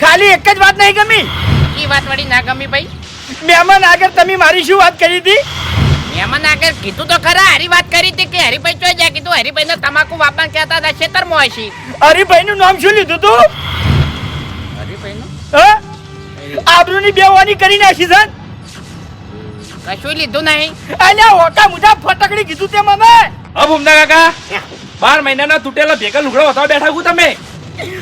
ખાલી એક જ વાત નહીં ગમી? એ વાત વળી ના ગમી ભાઈ. મહેમાન આગળ તમે મારી શું વાત કરી હતી? મહેમાન આગળ કીધું તો ખરા હરી વાત કરી હતી કે હરીભાઈ ચોઈ જાય કીધું હરિભાઈ ને તમાકુ વાપર કહેતા હતા ખેતરમાં હશે હરિભાઈ નું નામ શું લીધું તું? હરીભાઈ નું હા? આબરૂની બેવાની કરી નાખી સર કશું લીધું નહીં. અલ્યા ઓટા મુજા ફટકડી કીધું તે મને હા ભૂમના કાકા બાર મહિનાના તૂટેલા ભેગા લુગડો વતાવા બેઠા છું તમે?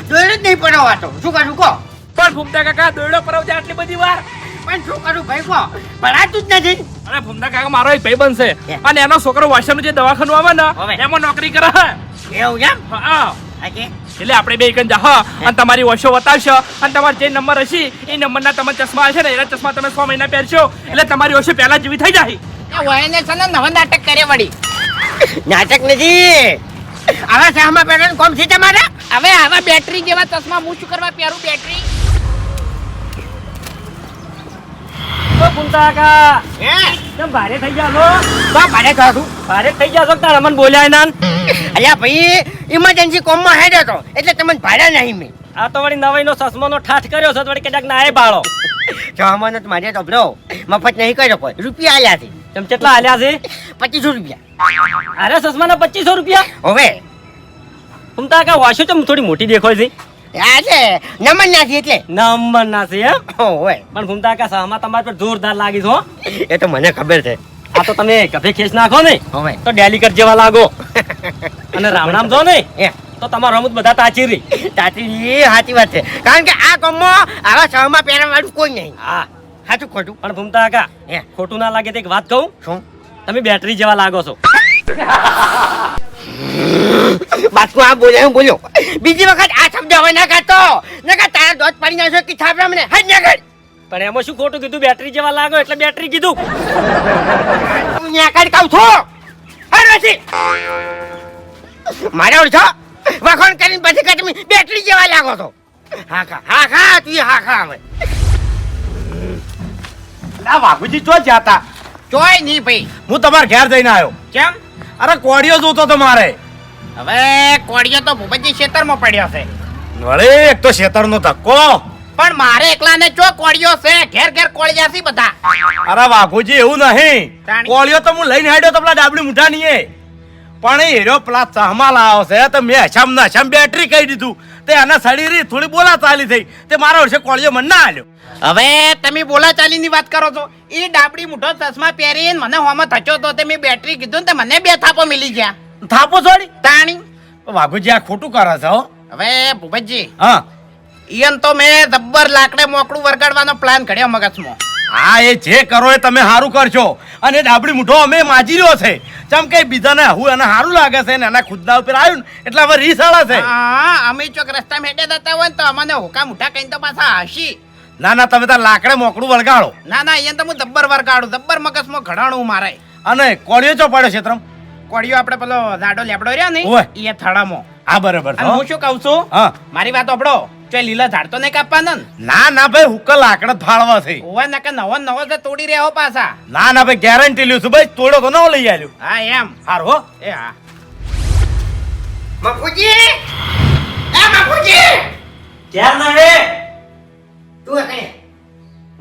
દોડ્યું જ નહીં પડો શું કરું કહો? પણ ભૂમતા કાકા દોયડો પડાવજે આટલી બધી વાર. પણ શું કરું ભાઈ કહો? પડાતું જ નથી. અરે ભૂમતા કાકા મારો એક ભાઈ બનશે. અને એનો છોકરો વાસણનું જે દવાખાનું આવે ને એમાં નોકરી કરે એવું એમ હા. એટલે આપણે બે એકન જા અને તમારી વર્ષો બતાવશો અને તમારો જે નંબર હશે એ નંબરના તમારા ચશ્મા હશે ને એના ચશ્મા તમે છ મહિના પહેરશો. એટલે તમારી વર્ષો પહેલા જેવી થઈ જાય. વયને છે ને નવા નાટક કરે વળી. નાટક નથી. આવા શાહમાં પહેરવાનું કોમ છે તમારે? હવે આવા બેટરી જેવા ચશ્મા હું શું કરવા પહેરું બેટરી ઓ કુંતા કા હે? તમ ભારે થઈ ગયા બા ભારે ભાડે ભારે થઈ ગયા છો તાર મને બોલ્યા નાન અલ્યા ભાઈ ઇમરજન્સી કોમમાં હેડ્યો તો એટલે તમને ભાડા નહીં મેં. આ તો વળી નવાઈનો સસમાનો ઠાઠ કર્યો છે તો વળી કદાચ નાય એ બાળો જવાનો તો મારે તો બ્રો મફત નહીં કર્યો કોઈ રૂપિયા આલ્યા છે. તેમ કેટલા હાલ્યા છે? પચીસો રૂપિયા. અરે સસમાના પચીસો રૂપિયા? હવે. કુંતા કા વાશો ચમ થોડી મોટી દેખાય છે. આ છે નમન છે એટલે. નમન ના છે એમ હોય પણ ઘૂમતા કા સામા તમારા પર જોરદાર લાગી છો હો. એ તો મને ખબર છે. આ તો તમે કભે ખેંચ નાખો ને. હવે. તો ડેલિકટ જેવા લાગો. અને રામ રામ જો ને. એ. તો તમારો રમત બધા તાચી રહી. તાચી સાચી વાત છે. કારણ કે આ કોમમાં આવા શહેરમાં પહેરવા વાળું કોઈ નહીં. હા. સાચું ખોટું? પણ ભૂમતા કા હે? ખોટું ના લાગે તો એક વાત કહું. શું? તમે બેટરી જેવા લાગો છો. બાસ્કુ આ બોલ્યો હું બોલ્યો. બીજી વખત આ શબ્દ હવે ના કાઢતો કા તારા દોત પાડી નાખશો કે થાપડા મને. હજ ના કાઢ પણ એમાં શું ખોટું કીધું? બેટરી જેવા લાગો એટલે બેટરી કીધું. હું કાઢ કહું છું. હર નથી મારે ઓળખો? વખોણ કરીને પછી કે તમે બેટરી જેવા લાગો છો. હા ખા. હા ખા તું હા ખા હવે. આ વાઘુજી ચો જાતા ચોય નહીં ભાઈ. હું તમારા ઘેર જઈને આવ્યો. કેમ? અરે કોડિયો જોતો તો મારે. હવે કોડિયો તો ભૂપતજી ખેતરમાં પડ્યો છે. વળે એક તો શેતરનો ધક્કો. પણ મારે એકલાને ચો કોળિયો છે? ઘેર ઘેર કોળિયા છે બધા. અરે વાઘુજી એવું નહીં. કોળિયો તો હું લઈને હેડ્યો તો પેલા ડાબડી મુઠા નહીં પણ એ પ્લાસ પેલા ચહમા લાવો છે તો મેં હશામ ના હશામ બેટરી કહી દીધું. તે એના સડી રહી થોડી બોલા ચાલી થઈ. તે મારા વર્ષે કોળિયો મને ના આલ્યો. હવે તમે બોલાચાલીની વાત કરો છો. એ ડાબડી મુઠો ચશ્મા પહેરીને મને હોમાં થચો તો તે મેં બેટરી કીધું ને તે મને બે થાપો મિલી ગયા. થાપો છોડી? તાણી. વાઘુજી આ ખોટું કરો છો હવે ભૂપતજી હા. ઈયન તો મેં જબ્બર લાકડે મોકળું વરગાડવાનો પ્લાન ઘડ્યો મગજમાં. હા એ જે કરો એ તમે સારું કરશો અને ડાબડી મુઠો અમે માજી રહ્યો છે. ચમ કે બીજાને હું એને સારું લાગે છે ને એના ખુદના ઉપર આવ્યું ને એટલે હવે રીસ આળે છે. હા અમે ચોક રસ્તા મેટે જતા હોય ને તો અમને હોકા મુઠા કહીને તો પાછા હસી. ના ના તમે તાર લાકડે મોકળું વળગાડો. ના ના અહીંયા તો હું જબ્બર વરગાડું દબ્બર મગજમાં ઘડાણું મારે. અને કોળિયો ચો પડ્યો ક્ષેત્રમ કોળિયો આપણે પેલો દાડો લેપડો રહ્યો ને એ થડામાં હા બરાબર અને હું. શું કહું છું? હા. મારી વાત ઓપડો ચોય લીલા ઝાડ તો નહીં કાપવાના ને? ના ના ભાઈ હુક્કા લાકડા ફાળવા થઈ ઓવા નકે નવો નવો તો તોડી રહ્યા હો પાછા. ના ના ભાઈ ગેરંટી લ્યું છું ભાઈ તોડો તો નવો લઈ આવ્યો હા એમ. હારો એ હા. મફુજી! એ મફુજી! ક્યાં નવે તું એકને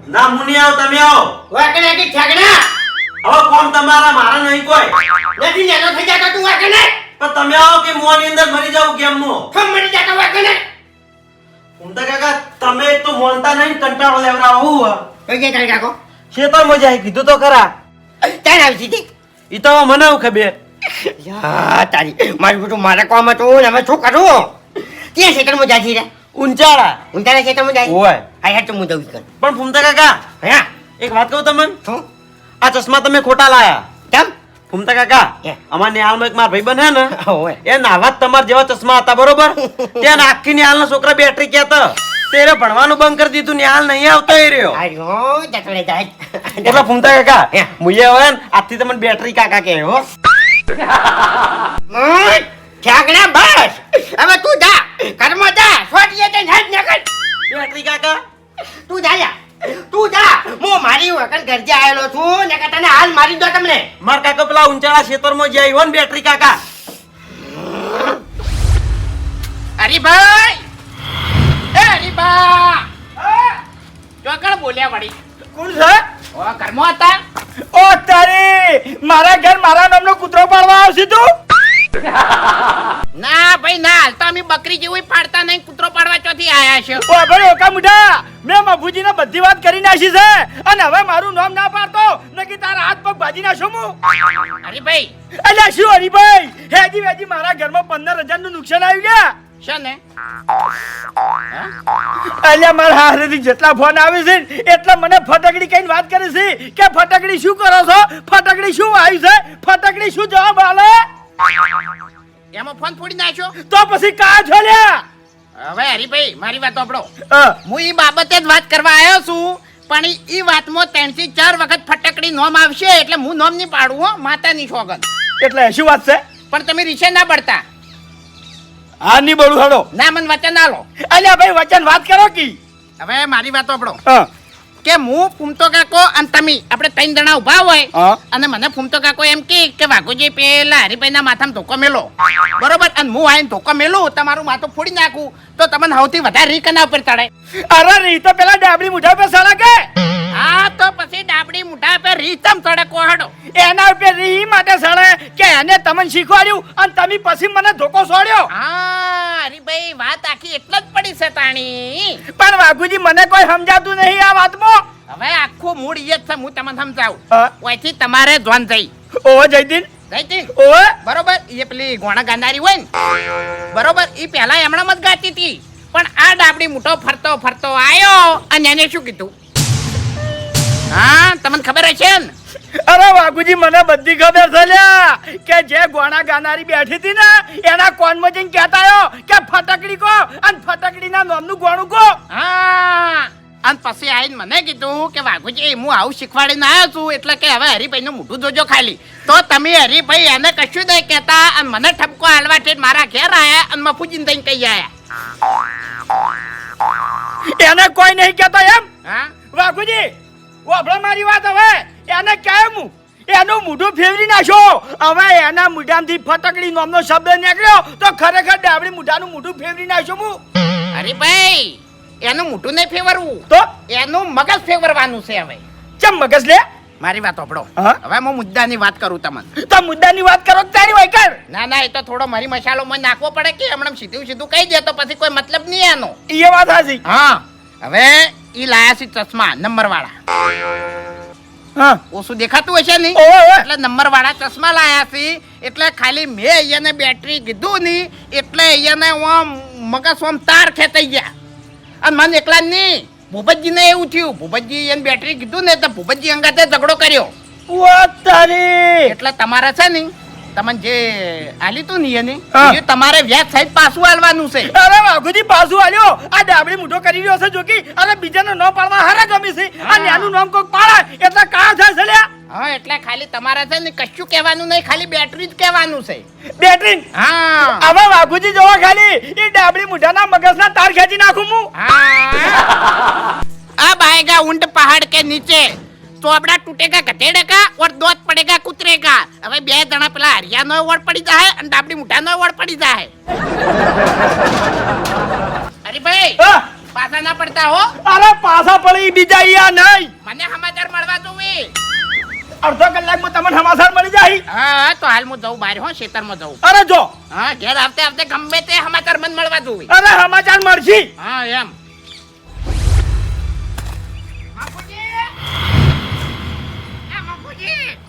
ના મુની આવ તમે આવો. વાકણે કે ઠગડા હવે કોણ તમારા મારા નહીં કોઈ? નથી નેનો થઈ જાતો તું વાકણે? પણ તમે આવો કે મોની અંદર મરી જાવ કેમ મો ફમ મરી જાતા હોય કને? ઉમતા કાકા તમે તો મોનતા નહીં કંટાળો લેવરા હું તો કે તારી કાકો? શેતર મજા આવી કીધું તો ખરા. તાર આવી સીધી? ઈ તો મને હું ખબર? યા તારી મારું બધું મારા કામ હતું ને હવે શું કરું? ક્યાં ખેતરમાં જાતી રે ઊંચાળા. ઊંધાના ખેતરમાં જાય? ઓય હા યાર તો હું દઉં પણ ફૂમતા કાકા હા. એક વાત કહું તમને? શું? આ ચશ્મા તમે ખોટા લાયા. ફૂમતા કાકા. અમાર નિહાલમાં એક માર ભાઈબંધ હે ને એ નાવા તમારા જેવા ચશ્મા હતા બરોબર? ત્યાં આખી નિહાલના છોકરા બેટરી કહેતા તેરે ભણવાનું બંધ કરી દીધું નિહાલ નહીં આવતો એ રહ્યો. જાય. એટલે ફૂમતા કાકા. મુયે હવે આજથી તમને બેટરી કાકા કે હો. ઠાકડા બસ. હવે તું જા કર્મ જા. છોડીએ તે નાચ ન બેટરી કાકા? તું જા યા. તું જા. હું મારી વગન ઘરજે આવેલો છું. ને કે તને હાલ મારી દો તમને. માર કાકા પેલા ઉંચાળા ખેતરમાં જઈ આવ્યો ને બેટરી કાકા. અરે ભાઈ એ અરે બા ચોકડ બોલ્યા વળી. કોણ છે? ઓ ઘરમાં હતા? ઓ તારી! મારા ઘર મારા નામનો કૂતરો પાડવા આવશે તું? ના ભાઈ ના હાલતા અમે બકરી જેવું પાડતા નહીં. કૂતરો પાડવા ચોથી આયા છે. ઓ ભાઈ ઓકા મુઢા. મેં મફુજીને બધી વાત કરી નાખી છે. અને હવે મારું નામ ના પાડતો નકી તારા હાથ પગ ભાજી નાખું હું. અરે ભાઈ અલ્યા શું હરીભાઈ? હેજી વેજી મારા ઘરમાં પંદર હજારનું નુકસાન આવી ગયા છે અલ્યા મારા હારેથી જેટલા ફોન આવે છે એટલા મને ફટકડી કઈ વાત કરે છે કે ફટકડી શું કરો છો? ફટકડી શું આવ્યું છે? ફટકડી શું જવાબ આલે? એમાં ફોન ફોડી નાખ્યો? તો પછી કા છોલ્યા હવે હરીભાઈ મારી વાત સાંભળો. હું એ બાબતે જ વાત કરવા આવ્યો છું પણ ઈ વાતમાં ત્રણથી ચાર વખત ફટકડી નોમ આવશે એટલે હું નોમ નહીં પાડું હો માતાની સોગન એટલે શું વાત છે? પણ તમે રીસે ના પડતા હા નહીં બોલું હાડો ના મને વચન ના લો અલ્યા ભાઈ વચન વાત કરો કી? હવે મારી વાત સાંભળો. હા. કે હું ફૂમતો કાકો અને તમે. આપણે ત્રણ જણા ઊભા હોય. અને મને ફૂમતો કાકો એમ કે કે વાઘુજી પેલા હરીભાઈના માથામાં ધોકો મેલો. બરોબર? અને હું આઈને ધોકો મેલું તમારું માથું ફોડી નાખું તો તમને સૌથી વધારે રીક ના ઉપર ચડે. અરે રી તો પેલા ડાબડી મુઠા પર સળા કે? હા તો પછી ડાબડી મુઠા પર રીતમ ચડે કોહડો. એના ઉપર રી માટે સળે કે એને તમને શીખવાડ્યું અને તમે પછી મને ધોકો સોડ્યો? હા હરિભાઈ વાત આખી એટલે તાણી પણ વાઘુજી મને કોઈ સમજાતું નહીં આ વાતમાં. હવે આખું મૂળ ઈ જ છે હું તમને સમજાવું. ઓયથી તમારે જોન થઈ ઓ જયદીન. બરોબર? એ પેલી ગોણા ગાનારી હોય ને? બરોબર? એ પહેલા એમણા મત ગાતી હતી. પણ આ ડાબડી મોટો ફરતો ફરતો આયો. અને એને શું કીધું? હા તમને ખબર હશે ને? અરે વાઘુજી મને બધી ખબર છે લ્યા કે જે ગોણા ગાનારી બેઠી હતી ને એના કોનમાં જઈને કહેતા આવ્યો કે ફટકડી કો અને ફટકડીના નામનું ગોણું કો. હા. અને પછી આવીને મને કીધું કે વાઘુજી હું આવું શીખવાડીને આવ્યો છું એટલે કે હવે હરીભાઈનું મોઢું જોજો ખાલી. તો તમે હરીભાઈ એને કશું નહીં કહેતા અને મને ઠપકો હાલવા છે મારા ઘેર આયા અને મફુજીને થઈને કહી આયા. એને કોઈ નહીં કહેતો એમ? હા? વાઘુજી વાપરો મારી વાત હવે. એને કેમ? એનું મોઢું ફેરવી નાખ્યો હવે એના મોઢામાંથી ફટકડી નામનો શબ્દ નીકળ્યો તો ખરેખર ડાબડી મોઢાનું મોઢું ફેરવી નાખ્યું હું. ભાઈ એનું મોઢું નહીં ફેરવવું. તો? એનું મગજ ફેરવવાનું છે હવે. ચમ મગજ લે? મારી વાત સાંભળો. હવે હું મુદ્દાની વાત કરું તમને. તો મુદ્દાની વાત કરો તારી હોય કર. ના ના એ તો થોડો મારી મસાલો મને નાખવો પડે કે હમણાં સીધું સીધું કહી દે તો પછી કોઈ મતલબ નહીં એનો. એ વાત હાજી હા હવે ઈ લાયા છે ચશ્મા નંબર વાળા ઓછું દેખાતું હશે નહીં. એટલે નંબર વાળા ચશ્મા લાયા છે. એટલે ખાલી મેં અહીંયાને બેટરી કીધું નહીં. એટલે અહીંયાને ઓમ મગજ આમ તાર ખેંચાઈ ગયા. અને મને એકલા નહીં ભૂપતજીને એવું થયું. ભૂપતજી એને બેટરી કીધું ને તો ભૂપતજી અંગાતે ઝઘડો કર્યો. એટલે તમારે છે ને તમને જે આલી તું ની એ તમારે વ્યાજ સાહેબ પાછું આલવાનું છે. અરે વાઘુજી પાછું આલ્યો. આ ડાબડી મોટો કરી રહ્યો છે જોકી. અરે બીજાનો ન પાડવા હારા ગમી છે. આ નાનું નામ કોક પાડે. એટલે કા થાય છે હા એટલે ખાલી તમારા છે ને કશું કહેવાનું નહીં ખાલી બેટરી જ કહેવાનું છે. બેટરી? હા. હવે વાઘુજી જોવા ખાલી. એ ડાબડી મોઢાના મગજના તાર ખેંચી નાખું હું. હા. આ બાયગા ઊંટ પહાડ કે નીચે. તો આપડા ટૂટેગા ગધેડેગા ઓર દો પડેગા કુતરેગા. હવે બે જણા પેલા હરિયાનો વડ પડી જાય અને ડાબડી મુઠાનો વડ પડી જાય અરે ભાઈ પાછા ના પડતા હો. અરે પાછા પડી બીજા અહીંયા નહીં. મને સમાચાર મળવા જોવે. અડધો કલાકમાં તમને સમાચાર મળી જાય. હા તો હાલ હું જઉં બહાર હો ખેતરમાં જઉં. અરે જો. હા ઘેર આવતે આવતે ગમે તે સમાચાર મને મળવા જોવે. અરે સમાચાર મળશે. હા એમ.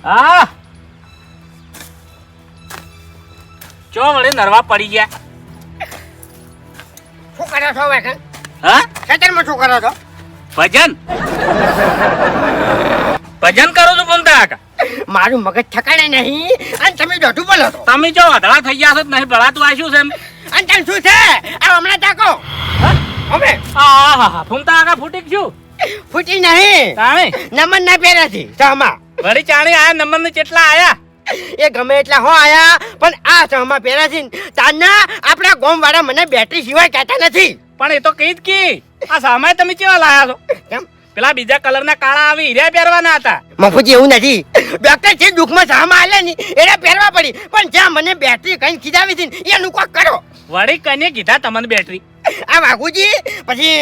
હા ચો વળે નરવા પડી ગયા. શું કરો છો વેકન હા? ખેતરમાં શું કરો છો? ભજન? ભજન કરો છો બોલતા કાકા મારું મગજ ઠકાણે નહીં. અને તમે દોઢું બોલો છો. તમે જો અધળા થઈ ગયા છો નહીં ભળાતું આશું છે એમ. અને તમે શું છે? આ હમણાં ચાકો અમે? આ હા હા ફૂમતા આગા ફૂટી ગયું. ફૂટી નહીં. તાણે? નમન ના પહેર્યા છે સહમા વળી ચાણી આ નમન ને કેટલા આયા? એ ગમે એટલા હો આયા પણ આ સહમા પહેર્યા છે ને, આપણા ગોમ વાળા મને બેટરી સિવાય કહેતા નથી. પણ એ તો કઈ જ કી. આ સામાય તમે કેવા લાયા છો? કેમ? પેલા બીજા કલર ના કાળા આવી હીરા પહેરવાના હતા. મફુજી એવું નથી. ડોક્ટર જે દુઃખમાં સામા આલે ની એને પહેરવા પડી. પણ જ્યાં મને બેટરી કઈ ખીજાવી હતી એનું કોક કરો. વળી કને કીધા તમને બેટરી. આ વાઘુજી પછી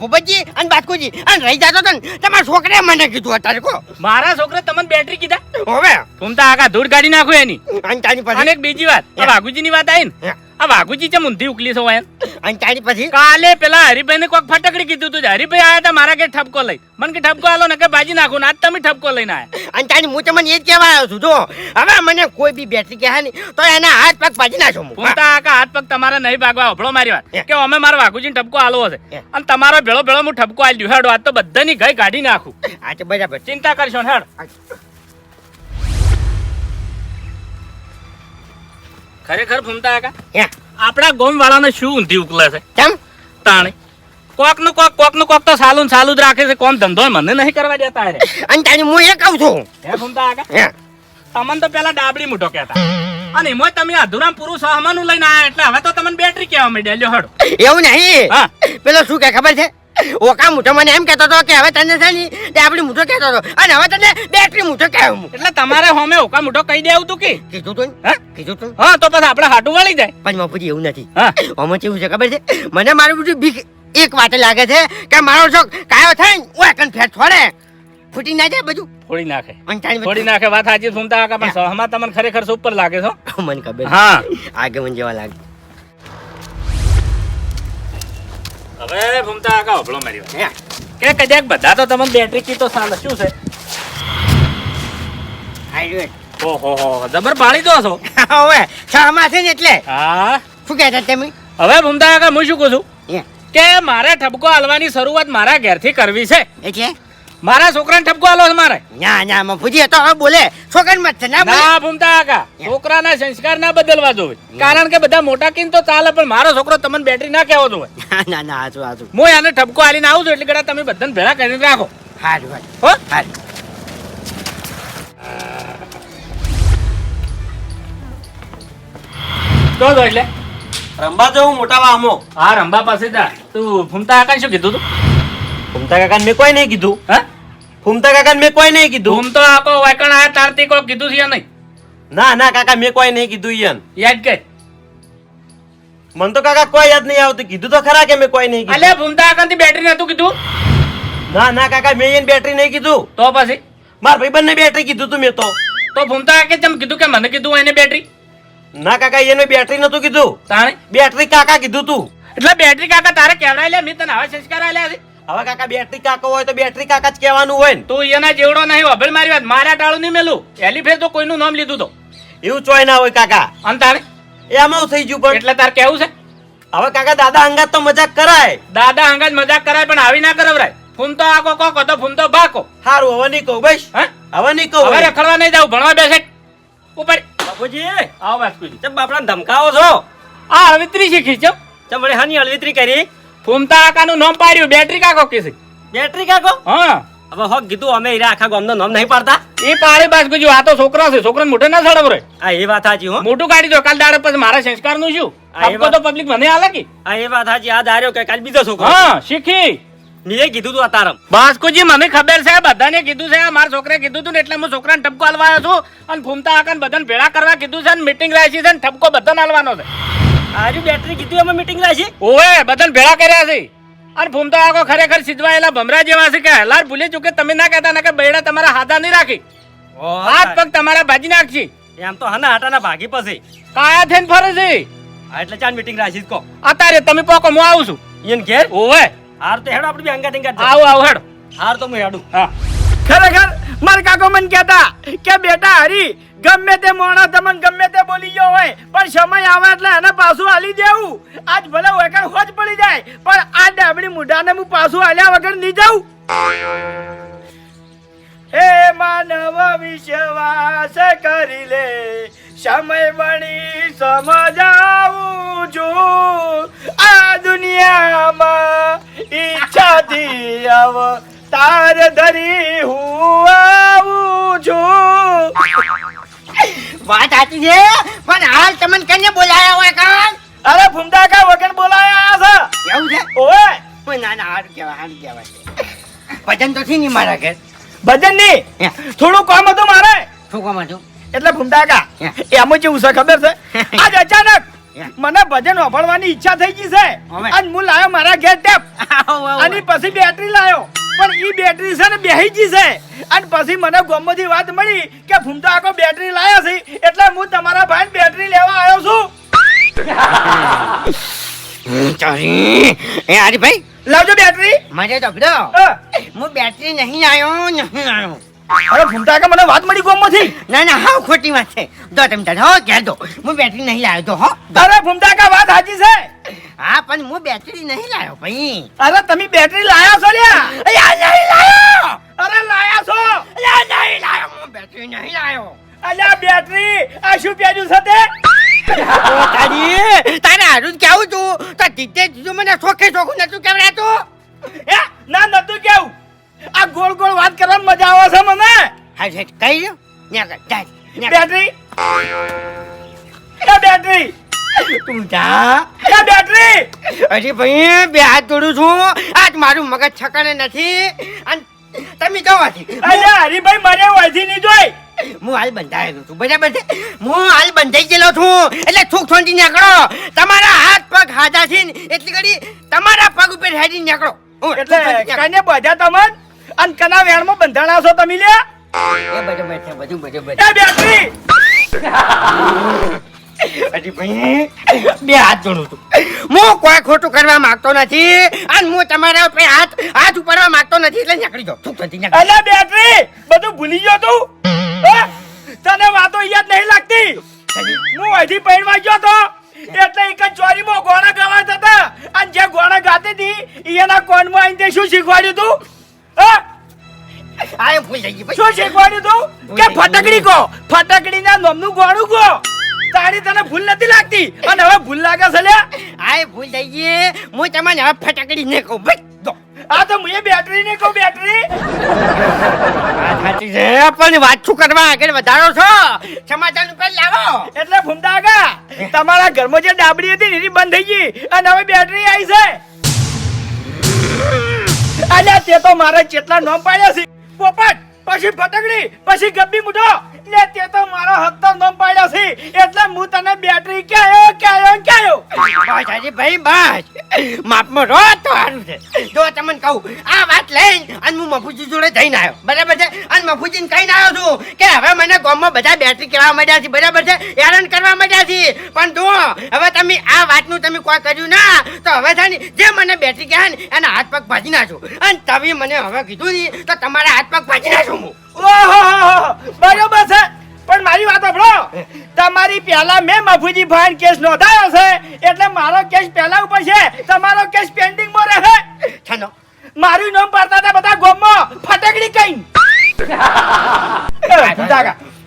ભૂપતજી અને બાસ્કુજી અને રહી જતો તો તમારા છોકરાએ મને કીધું અત્યારે કો મારા છોકરા તમને બેટરી કીધા? હવે. ઘૂમતા આગા ધૂળ કાઢી નાખો એની. અને તારી અને એક બીજી વાત. વાઘુજીની વાત આવી ને. હા. આ વાઘુજી ચમ ઊંધી ઉકલી છો એમ અને તારી પછી? કાલે પેલા હરિભાઈ ને કોક ફટકડી કીધું તું હરિભાઈ આયા તા મારા કે ઠપકો લઈ. મને કે ઠપકો આલો ને કે બાજી નાખું આજ તમે ઠપકો લઈને આયા. અને તારી હું તમને એ જ કહેવા આવ્યો છું જો. હવે મને કોઈ બી બેટરી કહે ને તો એના હાથ પગ ભાજી નાખો હું ઘૂમતા આકા હાથ પગ તમારા નહીં ભાગવા હભળો મારી વાત. કે અમે મારા વાઘુજી ઠપકો આલો હશે. અને તમારો ભેળો ભેળો હું ઠપકો આલ્યું હેડો આજ તો બધાની ગઈ કાઢી નાખું. આજે તો બરાબર. ચિંતા કરશો ને હેડ. ખરેખર ફૂમતા હે આપણા ગોમ વાળાને શું ઊંધી ઉકલે છે? કેમ? તાણે. કોકનું કોક કોકનું કોક તો સાલું ને સાલું જ રાખે છે. કોમ ધંધો મને નહીં કરવા દેતા અરે અને તારી હું એ કહું છું. હે ફૂમતા આકા તમને તો પેલા ડાબડી મૂઠો કહેતા. અને એમાં તમે અધુરામ પૂરું સહમાનું લઈને આયા. એટલે હવે તો તમને બેટરી કહેવા માંડ્યા. લ્યો હડો. એવું નહીં. હા. પેલો શું કે ખબર છે? ઓકા મૂઠો મને એમ કહેતો હતો કે હવે તને છે ને તે આપણી મૂઠો કહેતો હતો. અને હવે તને બેટરી મૂઠો કહેવું એટલે તમારે હોમે ઓકા મૂઠો કહી દેવું તું કે? કીધું તું? હા? કીધું તું હા તો પછી આપણે હાટું વળી જાય. પણ બાપુજી એવું નથી. હા. હોમે કેવું છે ખબર છે? મને મારું બધું બીક એક વાતે લાગે છે કે મારો શોખ કાયો થાય ઓય કન ફેર છોડે. ફૂટી ના જાય બધું. ફોડી નાખે. ફોડી નાખે વાત સાચી સુનતા આકા પણ સહમાં તમને ખરેખર સુપર લાગે છો મને ખબર હા હા. આગમન જેવા લાગે. હવે ફૂમતા આકા હભળો મારી વાત. કે કદાચ બધા તો તમને બેટરી કી તો સાલે શું છે. ઓહો હો જબર પાડી દો છો. હવે છ માં છે ને એટલે. હા. શું કહેતા તમે? હવે આકા હું શું કહું છું. કે મારે ઠપકો હાલવાની શરૂઆત મારા ઘેરથી કરવી છે. એટલે? મારા છોકરાને ઠપકો આલો છે મારે. ના ના મફુજી તો હવે બોલે. છોકરાને મત ના બોલે. ના ભૂમતા કાકા. છોકરાના સંસ્કાર ના બદલવા જોવે. કારણ કે બધા મોટા કીન તો ચાલે પણ મારો છોકરો તમને બેટરી ના કહેવો જોવે. ના ના ના હાચું હું એને ઠપકો હાલીને આવું છું એટલે કદાચ તમે બધાને ભેળા કરીને રાખો. હારું હારું. હો? હારું. તો જો એટલે. રંબા જવું મોટા વામો હા રંબા પાસે જા. તું ફૂમતા આકાશ શું કીધું તું? ફૂમતા કાકા મેં કોઈ નહીં કીધું. હા? ફૂમતા કાકાને મેં કોઈ નહીં કીધું. ફૂમ તો આકો વાયકણ આ તારતી કોઈ કીધું છે નહીં. ના ના કાકા મેં કોઈ નહીં કીધું યન યાદ કે મને તો કાકા કોઈ યાદ નહીં આવતું. કીધું તો ખરા કે મેં કોઈ નહીં કીધું? અલ્યા ફૂમતા કાકા બેટરી નતું કીધું? ના ના કાકા મેં એને બેટરી નહીં કીધું. તો પછી? મારા ભાઈબંધને બેટરી કીધું તું મેં તો. તો ફૂમતા કાકે ચમ કીધું કે મને કીધું એને બેટરી ના કાકા એને બેટરી નતું કીધું. તાણે? બેટરી કાકા કીધું તું. એટલે બેટરી કાકા તારે કેવડાય લે? મેં તને આવા સંસ્કાર આલ્યા છે. હવે કાકા બેટરી કાકો હોય તો બેટરી કાકા જ કહેવાનું હોય ને. તું એના જેવડો નહીં હોભળ મારી વાત મારા ટાળું નહીં મેલું. એલી ફેર તો કોઈનું નામ લીધું તો. એવું ચોય ના હોય કાકા. અંતાણે એમાં હું થઈ ગયું પણ. એટલે તાર કેવું છે? હવે કાકા દાદા અંગાત તો મજાક કરાય. દાદા અંગાત મજાક કરાય પણ આવી ના કરાવરાય. ફૂન તો આકો કોકો તો ફૂન તો બાકો. હારું હવે નહીં કહું બસ. હે? હવે નહીં કહું હવે રખડવા નહીં જાવ ભણવા બેસે. ઉપર. બાપુજી આવો બાપુજી ચમ બાપડા ધમકાવો છો? આ હળવિત્રી શીખી છે ચમ વળી હાની અળવિતરી કરી? ફૂમતા આકાનું નામ પાડ્યું બેટરી કાકો કે બેટરી કાકો? હા. હવે હો કીધું અમે હીરા આખા ગામનું નામ નહીં પાડતા. એ પાડી બાસ્કુજી આ તો છોકરા છે છોકરાને મોટે ના સડવ રે આ એ વાત સાચી હો. મોટું કાઢી દો કાલ દાડે પછી મારા સંસ્કારનું શું? આ એ ઠપકો વાત- તો પબ્લિક મને આલે કે? આ એ વાત સાચી આ દાર્યો કે કાલ બીજો છોકરો. હા શીખી. મેં કીધું તું અતારમ. બાસ્કુજી મને ખબર છે બધાને કીધું છે મારા છોકરે કીધું તું ને એટલે હું છોકરાને ઠપકો આલવા આવ્યો છું. અને ફૂમતા આકાને બધાને ભેળા કરવા કીધું છે અને મીટિંગ રાખી છે ને ઠપકો બધાને હાલવાનો છે. આજુ બેટરી કીધું એમાં મીટિંગ રાખી ઓએ બધાને ભેળા કર્યા છે. અને ફૂમતા આખો ખરેખર સિદ્ધવાયેલા ભમરા જેવા છે કે હલાર ભૂલી ચૂકે તમે ના કહેતા ના કે બૈડા તમારા હાથા નહીં રાખી. હાથ પગ તમારા ભાજી નાખશે. એમ તો હના હાટાના ભાગી પછી. કાયા થઈને ફરે છે. એટલે ચાલ મીટિંગ રાખી કો અત્યારે તમે પોકો હું આવું છું. ઈયન ઘેર? ઓવે. હાર તો હેડો આપણે બી અંગા ટીંગા આવું આવું હેડો. હાર તો હું હેડું. હા. ખરેખર મારા કાકો મને કહેતા કે બેટા હરી, ગમે તે મોણા તમને ગમે તે બોલી ગયો હોય, પણ સમય આવે એટલે એને પાછું હાલી દેવું. આજ ભલે વગર હોજ પડી જાય, પણ આ ડાબડી મુઢાને હું પાછું હાલ્યા વગર નહીં જાઉં. હે માનવ વિશ્વાસ કરી લે, સમય બની સમજાવું છું. આ દુનિયામાં ઈચ્છાથી આવ. તાર ધરી હું આવું છું. વાત સાચી છે પણ હાલ તમને કને બોલાયા હોય કાન અરે ફૂમતા કા વગર બોલાયા છે. એવું છે? ઓય. કોઈ ના ના હારું કહેવાય હારું કહેવાય. ભજન તો છે નહીં મારા ઘેર. ભજનની? હે, થોડું કામ હતું મારે? શું કામ હતું? એટલે ફૂમતા કા. એમાં જેવું છે ખબર છે? આજ અચાનક મને ભજન સાંભળવાની ઈચ્છા થઈ ગઈ છે? અને હું લાયો મારા ઘેર ટેપ. અને પછી બેટરી લાયો. પણ ઈ બેટરી છે ને બેહી ગઈ છે. અને પછી મને ગોમમાંથી વાત મળી કે ફૂમતો આખો બેટરી લાયા છે. એટલે હું તમારા ભાઈ બેટરી લેવા આવ્યો છું. ચાલી. એ હરીભાઈ લાવજો બેટરી. મજે તો હું. બેટરી નહીં આવ્યો નહીં આવ્યો અરે ફૂમતા કે મને વાત મળી ગોમમાંથી. ના ના હા ખોટી વાત છે. દો તમે તારે હો કે દો. હું બેટરી નહીં લાવ્યો તો હો અરે ફૂમતા કે વાત સાચી છે. હા પણ હું બેટરી નહીં લાવ્યો ભાઈ. અરે તમે બેટરી લાયા છો લ્યા. અલ્યા નહીં લાયો. અરે લાયા છો. યા નહીં લાયો હું બેટરી નહીં લાવ્યો અલ્યા બેટરી આ શું પહેર્યું છે તે? તારી તારે હારું જ કેવું તું. તો દીતે દીધું મને ચોખ્ખે ચોખ્ખું નતું છે કહી દો. બેટરી! બેટરી! તું જા. એ બેટરી! અરે ભાઈ બે હાથ જોડું છું. આજ મારું મગજ છકાને નથી. અને તમે જવાથી અરે હરીભાઈ મારે વાજી નહીં જોઈ. હું હાલ બંધાયેલો છું બરાબર છે? હું હાલ બંધાઈ ગયેલો છું. એટલે થૂક થોંડી નીકળો. તમારા હાથ પગ હાજા છે એટલી ઘડી તમારા પગ ઉપર હેડી નીકળો. એટલે કને બધા તમન? અને કના વેણમાં બંધાણા છો તમે લ્યા? એ બધું બેટરી ભાઈ બે હાથ જોડું છું હું કોઈ ખોટું કરવા માંગતો નથી અને હું તમારા ઉપર હાથ હાથ ઉપાડવા માંગતો નથી એટલે નીકળી છૂક છોંડી નીકળો. અલ્યા બેટરી બધું ભૂલી ગયો તું? તને વાતો યાદ નહીં લાગતી? હું હજી પહેરવા ગયો તો એટલે એક જ ચોરીમાં ગોળા ગવાતા હતા અને જે ગોળા ગાતી હતી એના કોનમાં આવીને શું શીખવાડ્યું તું? હે? આ એ ભૂલ ગઈ ભાઈ. શું શીખવાડ્યું તું? કે ફટકડી કો ફટકડી ના નામનું ગોળું કો તારી તને ભૂલ નથી લાગતી? અને હવે ભૂલ લાગે છે લ્યા? આ ભૂલ થઈ ગઈ હું તમને હવે ફટાકડી ને કહું. ભાઈ આ તો મુએ બેટરી ને કહું બેટરી. સાચી છે પણ વાત શું કરવા આગળ વધારો છો? સમાચાર ઉપર લાવો. એટલે ફૂમતા તમારા ઘરમાં જે ડાબડી હતી ને એની બંધ થઈ ગઈ. અને હવે બેટરી આવી છે. અલ્યા તે તો મારે કેટલા નોમ પાડ્યા છે. પોપટ પછી ફટકડી પછી ગબ્બી મુઢો લે તે તો મારા હત્તા નોમ પાડ્યા છે. એટલે હું તને બેટરી ક્યાંયો ક્યાંયો ક્યાંયો બસ ભાઈ, બસ. માપમાં રો તો છે. જો તમને કહું, આ વાત લઈને અને હું મફુજી જોડે જઈને આવ્યો બરાબર છે? અને મફુજીને કહીને આવ્યો છું કે હવે મને ગામમાં બધા બેટરી કહેવા માંડ્યા છે. બરાબર છે? હેરાન કરવા માંડ્યા છે. પણ જો હવે તમે આ વાતનું તમે કોઈ કર્યું ના, તો હવે છે જે મને બેટરી કહે ને, એના હાથ પગ ભાજી નાખો અને તમે મને હવે કીધું ને તો તમારા હાથ પગ ભાજી નાખું હું. બરોબર છે. પણ મારી વાત સાંભળો. તમારી પહેલા મેં મફુજી ભાઈ કેસ નોંધાયો છે એટલે મારો કેસ પહેલા ઉપર છે. તમારો કેસ પેન્ડિંગમાં રહે છાનો. મારું નામ પાડતા હતા બધા ગોમમાં ફટકડી કઈ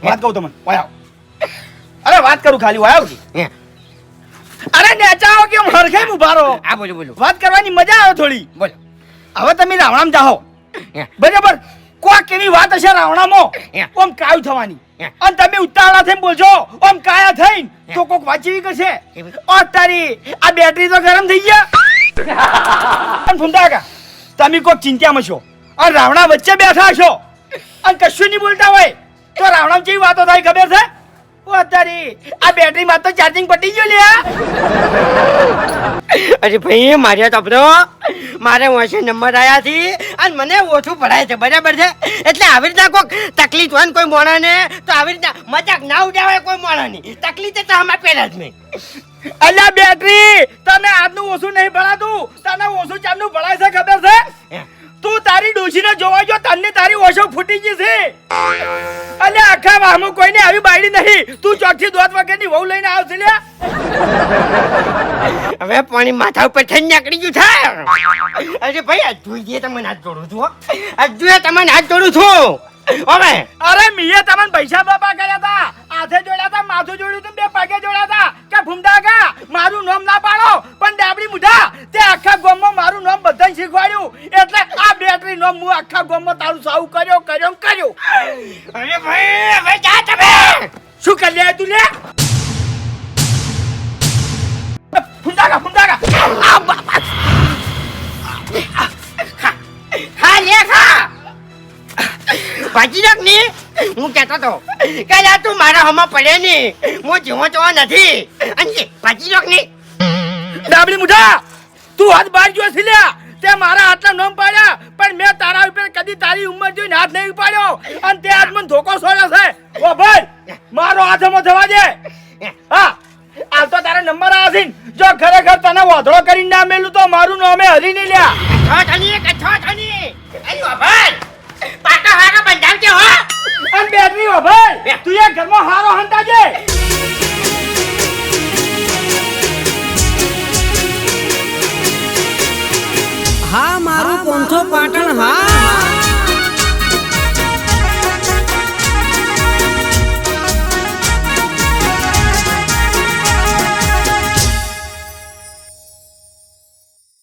વાત કહું તમને વાયા અરે વાત કરું ખાલી વાયા અરે નેચાઓ કેમ હરખે ઊભા રહો? આ બોલો બોલો. વાત કરવાની મજા આવે થોડી. બોલો. હવે તમે રાવણામ જાઓ. બરાબર? કોક એવી વાત હશે રાવણામાં. ઓમ કાયું થવાની. અને તમે ઉતાવળા થઈને બોલજો. ઓમ કાયા થઈને તો કોક વાંચી કરશે? ઓ તારી આ બેટરી તો ગરમ થઈ ગયા. ફૂંડા કા તમે કોક ચિંતામાં છો. અને રાવણા વચ્ચે બેઠા છો. અને કશું નહીં બોલતા હોય. તો રાવણા જેવી વાતો થાય ખબર છે? ઓ તારી આ બેટરી માં તો ચાર્જિંગ પટી ગયું લ્યા અરે ભાઈ, મારે તો મારે ઓછે નંબર આવ્યા છે અને મને ઓછું ભરાય છે, બરાબર છે? એટલે આવી રીતના કોઈક તકલીફ હોય ને કોઈ મોણાને, તો આવી રીતના મજાક ના ઉડાવે કોઈ મોણાની. તકલીફ તો આમાં પહેલા જ નહીં. અલ્યા બેટરી, તને આજનું ઓછું નહીં ભરાતું તને ઓછું ચાલનું ભરાય છે, ખબર છે. તું તારી ડોશીને જોવા જો તને તારી ઓશો ફૂટી ગઈ છે. અલ્યા આખા વામો કોઈને આવી બાયડી નહીં. તું ચોથી દોત વગરની વહુ લઈને આવશે લે હવે પાણી માથા ઉપર થઈ નીકળી ગયું છે. અરે ભાઈ આ જોઈએ તમને હાથ જોડું છું. આ જોઈએ તમને હાથ જોડું છું. હવે. અરે મીએ તમને પૈસા બાપા કર્યા હતા. હાથે જોડ્યા હતા માથું જોડ્યું હતું બે પગે જોડ્યા હતા. કે ભૂમડા કા મારું નામ ના પાડો પણ ડાબડી મુઢા તે આખા ગામમાં મારું નામ બધાને શીખવાડ્યું એટલે આ હું આખા ગામમાં તારું સાવ કર્યો કર્યો કર્યો. અરે ભાઈ હવે જા તમે. શું કરી લે તું લે? ફુંડાગા ફુંડાગા આ બાપા. હા લે ખા. ભાજી નાખ ને. હું કહેતો તો કે યાર તું મારા હમા પડે નહીં હું જીવો તો નથી. અને ભાજી લોક નહીં ડાબડી મુઢા તું હાથ બહાર ગયો છે લ્યા. તે મારા આટલા નોમ પાડ્યા. પણ મેં તારા ઉપર કદી તારી ઉંમર જોઈને હાથ નહીં ઉપાડ્યો. અને તે આજ મને ધોકો છોડ્યો છે. ઓ ભાઈ મારો હાથ એમાં જવા દે. હા આ તો તારા નંબર આવ્યા છે. જો ખરેખર તને વાંધળો કરીને ના મેલું તો મારું નામે હરી નહીં લ્યા. કચ્છો થની કચ્છો થની અરે ભાઈ પાકા હારા બંધાવજે હો. અને બેટરી હો ભાઈ તું એ ઘરમાં હારો હંતાજે. મારું પોંથો પાટણ હા.